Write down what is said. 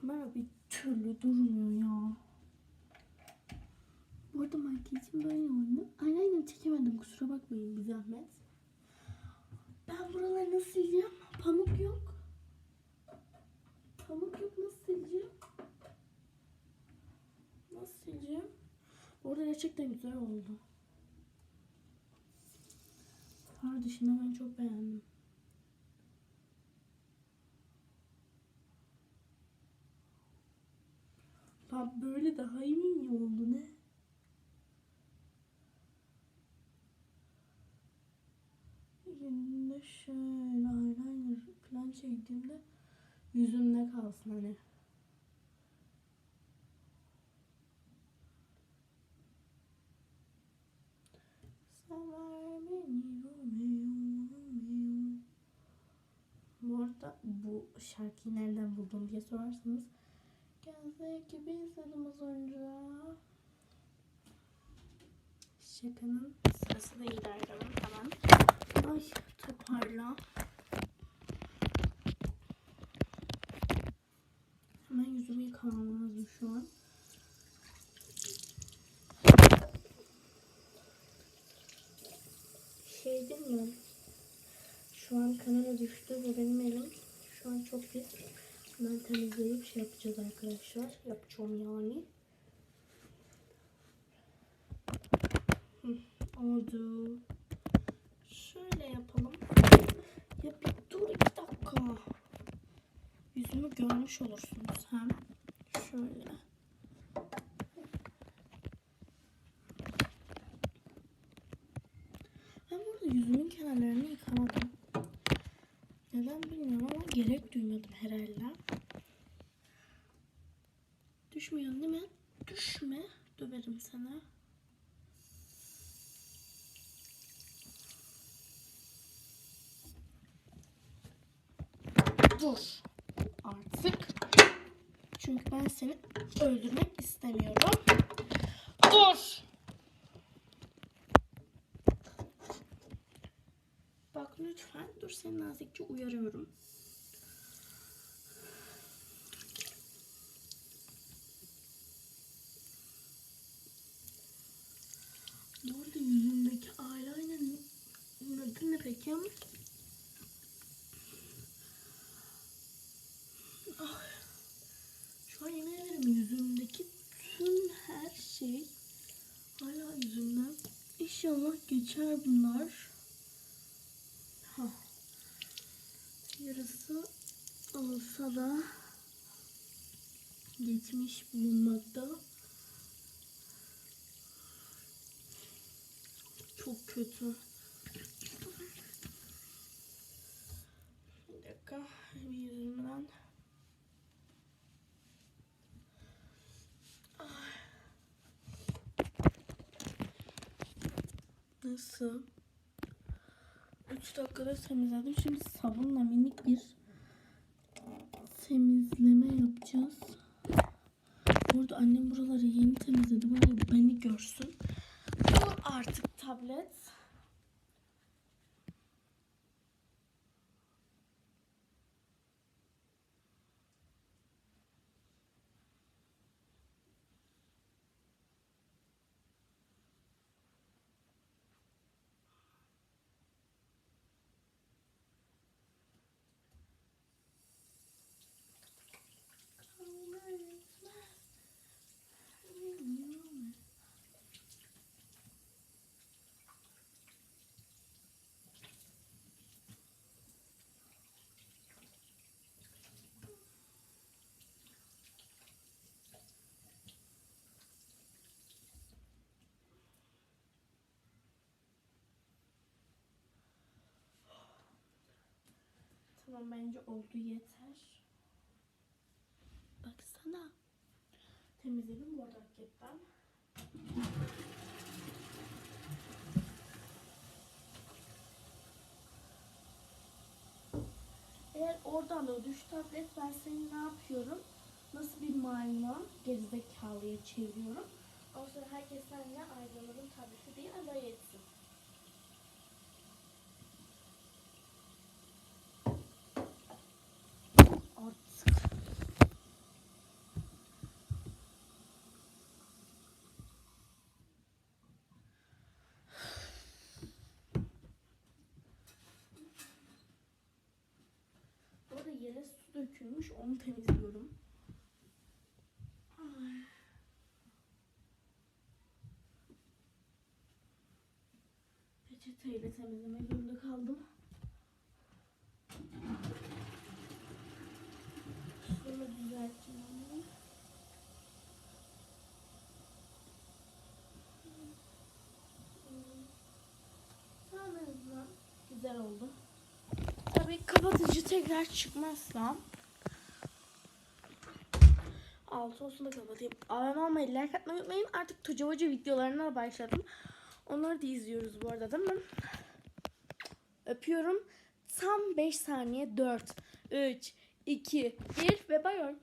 Kamera bir türlü durmuyor ya. Bu arada makyajım böyle oldu. Eyeliner çekemedim kusura bakmayın bir zahmet. Ben buraları nasıl sileceğim? Pamuk yok. Pamuk yok nasıl sileceğim? Nasıl sileceğim? Orada gerçekten güzel oldu. Far dışında çok beğendim. Böyle daha iyi mi oldu ne? Yüzümde şöyle eyeliner falan çektiğimde yüzümde kalsın hani. Bu arada bu şarkıyı nereden buldum diye sorarsanız Gelse gibi izledim az önce. Şakanın sırası değil ayrılın hemen. Ay toparla. Hemen yüzümü yıkamam lazım şu an. Şey bilmiyorum. Şu an kamera düştü ve benim elim şu an çok pis. Ben temizleyip şey yapacağız arkadaşlar. Yapacağım yani. Hı, oldu. Şöyle yapalım. Ya bir dur iki dakika. Yüzümü görmüş olursunuz hem. Şöyle. Ben burada yüzümün kenarlarını yıkamadım. Neden bilmiyorum ama gerek duymadım herhalde. Düşmüyorsun değil mi? Düşme. Döverim sana. Dur. Artık. Çünkü ben seni öldürmek istemiyorum. Dur. Dur seni nazikçe uyarıyorum. Bu arada yüzümdeki eyeliner'ın adı ne peki? Ah. Şu an yemin ederim tüm her şey hala yüzümden. İnşallah geçer bunlar. Yarısı olsa da geçmiş bulunmakta. Çok kötü. Bir dakika. Bir yüzümden. Nasıl? 3 dakikada temizledim. Şimdi sabunla minik bir temizleme yapacağız. Burada annem buraları yeni temizledi. Burayı beni görsün. Dur artık tablet. Tamam bence oldu yeter. Baksana. Temizledim bu arada hakikaten. Eğer oradan da düş tablet ben seni ne yapıyorum? Nasıl bir maymun gerizekalıya çeviriyorum. Ondan sonra herkes seninle ayrılırım tableti diye alay etsin. dökülmüş. Onu temizliyorum. Peçeteyle temizlemek zorunda kaldım. Sonra düzelteceğim onu. Güzel oldu. Tabii kapatıcı tekrar çıkmazsam 6 olsun da kapatayım. Abone olmayı, like atmayı unutmayın. Artık Tuca Hoca videolarına başladım. Onları da izliyoruz bu arada değil mi? Öpüyorum. Tam 5 saniye. 4, 3, 2, 1 ve bayıyorum.